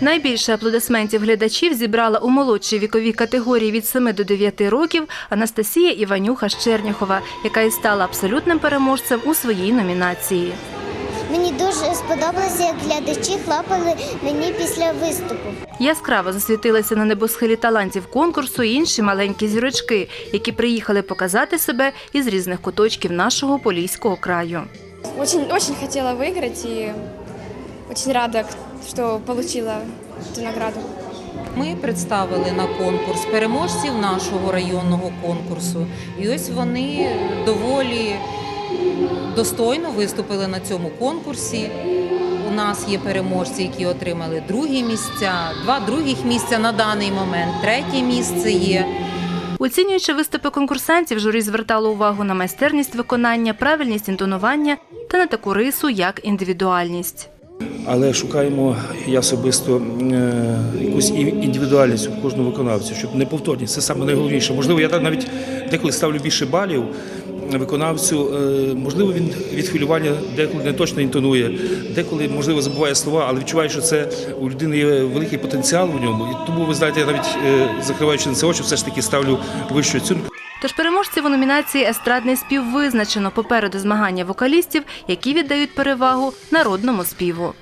Найбільше аплодисментів глядачів зібрала у молодшій віковій категорії від 7 до 9 років Анастасія Іванюха з яка і стала абсолютним переможцем у своїй номінації. Мені дуже сподобалося, як глядачі хлопали мені після виступу. Яскраво засвітилися на небосхилі талантів конкурсу і інші маленькі зірочки, які приїхали показати себе із різних куточків нашого поліського краю. Очень, очень хотела выиграть и очень рада, что получила эту награду. Ми представили на конкурс переможців нашого районного конкурсу, і ось вони доволі достойно виступили на цьому конкурсі. У нас є переможці, які отримали другі місця, два других місця на даний момент, третє місце є. Оцінюючи виступи конкурсантів, журі звертало увагу на майстерність виконання, правильність інтонування та на таку рису, як індивідуальність. але шукаємо я особисто е, якусь індивідуальність у кожного виконавця, щоб не повторність. Це саме найголовніше. Можливо, я навіть деколи ставлю більше балів виконавцю. Е, Можливо, він від хвилювання деколи не точно інтонує, деколи, можливо, забуває слова, але відчуваю, що це у людини є великий потенціал в ньому. І тому, ви знаєте, я навіть е, закриваючи на це очі, все ж таки ставлю вищу оцінку. Тож переможців у номінації Естрадний спів визначено попереду змагання вокалістів, які віддають перевагу народному співу.